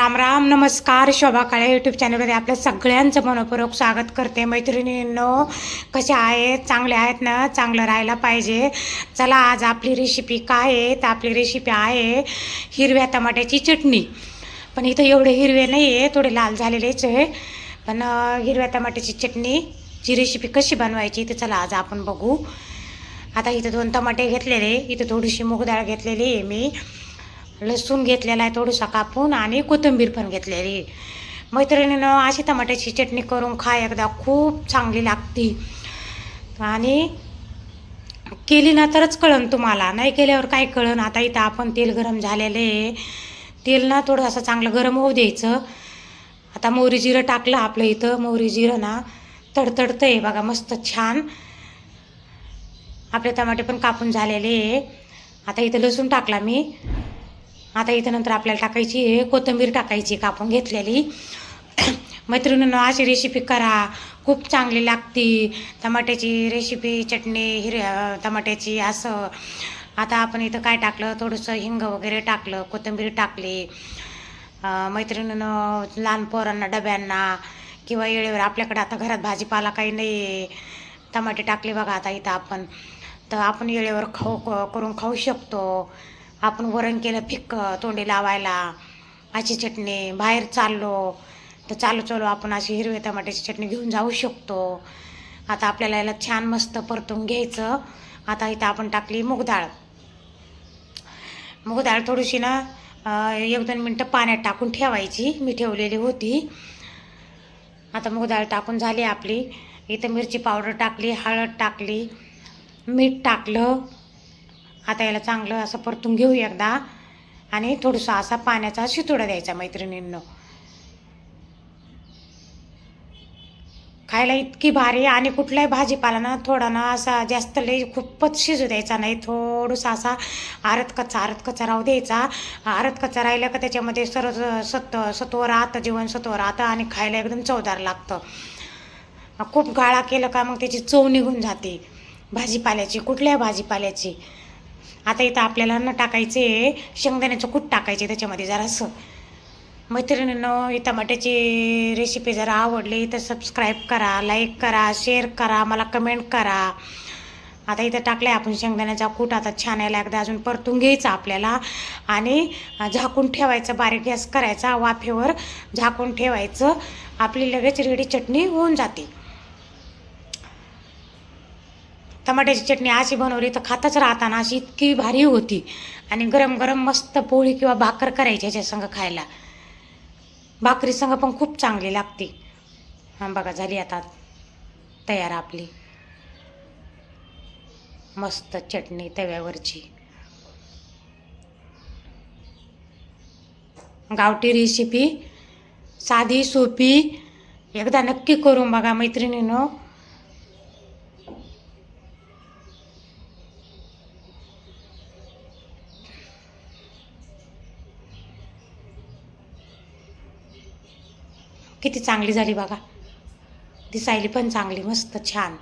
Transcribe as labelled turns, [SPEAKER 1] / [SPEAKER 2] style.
[SPEAKER 1] राम राम नमस्कार. शोभा काळे यूट्यूब चॅनलमध्ये आपल्या सगळ्यांचं मनपूर्वक स्वागत करते. मैत्रिणींनो कशा आहेत? चांगले आहेत ना? चांगलं राहायला पाहिजे. चला आज आपली रेसिपी काय आहे? तर आपली रेसिपी आहे हिरव्या टमाट्याची चटणी. पण इथं एवढे हिरवे नाही आहे थोडे लाल झालेलेच आहे. पण हिरव्या टमाट्याची चटणीची रेसिपी कशी बनवायची ते चला आज आपण बघू. आता इथं दोन टमाटे घेतलेले. इथं थोडीशी मूग डाळ घेतलेली आहे मी. लसूण घेतलेला आहे थोडंसं कापून आणि कोथिंबीर पण घेतलेली. मैत्रिणीनं अशी टमाट्याची चटणी करून खा एकदा खूप चांगली लागती. आणि केली ना तरच कळन तुम्हाला. नाही केल्यावर काय कळन? आता इथं आपण तेल गरम झालेलं आहे. तेल ना थोडं असं चांगलं गरम होऊ द्यायचं. आता मोहरी जिरं टाकलं आपलं इथं. मोहरी जिरं ना तडतडतं आहे बघा मस्त छान. आपले टमाटे पण कापून झालेले आहे. आता इथं लसूण टाकला मी. आता इथं नंतर आपल्याला टाकायची आहे कोथिंबीर टाकायची कापून घेतलेली. मैत्रिणींनो अशी रेसिपी करा. खूप चांगली लागती. टमाट्याची रेसिपी चटणी हिरव्या टमाट्याची असं. आता आपण इथं काय टाकलं? थोडंसं हिंग वगैरे टाकलं कोथिंबीर टाकली. मैत्रिणीनं लहान पोरांना डब्यांना किंवा येळेवर आपल्याकडे आता घरात भाजीपाला काही नाही आहे टमाटे टाकले बघा आता इथं आपण. तर आपण येळेवर खाऊ क- करून खाऊ शकतो. आपण वरण केलं फिक्क तोंडी लावायला अशी चटणी बाहेर चाललो तर चालू चालू आपण अशी हिरवी टमाट्याची चटणी घेऊन जाऊ शकतो. आता आपल्याला याला छान मस्त परतून घ्यायचं. आता इथं आपण टाकली मूग डाळ. मूग थोडीशी ना एक दोन मिनटं पाण्यात टाकून ठेवायची. मी ठेवलेली होती. आता मूगडाळ टाकून झाली आपली. इथं मिरची पावडर टाकली हळद टाकली मीठ टाकलं. आता याला चांगलं असं परतून घेऊ एकदा. आणि थोडंसं असा पाण्याचा शितोडा द्यायचा मैत्रिणींनो. खायला इतकी भारी आणि कुठलाही भाजीपाला ना थोडा ना असा जास्त लई खूपच शिजू द्यायचा नाही. थोडंसं असा आरत कच्चा आरत कच्चा राहू द्यायचा. आरत कच्चा राहिला का त्याच्यामध्ये सरस सत्व सत्व राहतं जीवनसत्व राहतं आणि खायला एकदम चवदार लागतं. खूप गाळा केलं का मग त्याची चव निघून जाते. भाजीपाल्याची कुठल्याही भाजीपाल्याची. आता इथं आपल्याला न टाकायचे शेंगदाण्याचं कूट टाकायचे त्याच्यामध्ये जरासं. मैत्रिणींनो ही टमाट्याची रेसिपी जर आवडली तर सबस्क्राईब करा लाईक करा शेअर करा मला कमेंट करा. आता इथं टाकलं आहे आपण शेंगदाण्याचा कूट आता छान यायला एकदा अजून परतून घ्यायचं आपल्याला. आणि झाकून ठेवायचं बारीक गॅस करायचा वाफेवर झाकून ठेवायचं. आपली लगेच रेडी चटणी होऊन जाते. टमाट्याची चटणी अशी बनवली तर खातच राहताना अशी इतकी भारी होती. आणि गरम गरम मस्त पोळी किंवा भाकर करायची ह्याच्या संग खायला. भाकरीसंग पण खूप चांगली लागते. हां बघा झाली आता तयार आपली. मस्त चटणी तव्यावरची. गावठी रेसिपी साधी सोपी एकदा नक्की करून बघा मैत्रिणीनं. किती चांगली झाली बघा. दिसायली पण चांगली मस्त छान.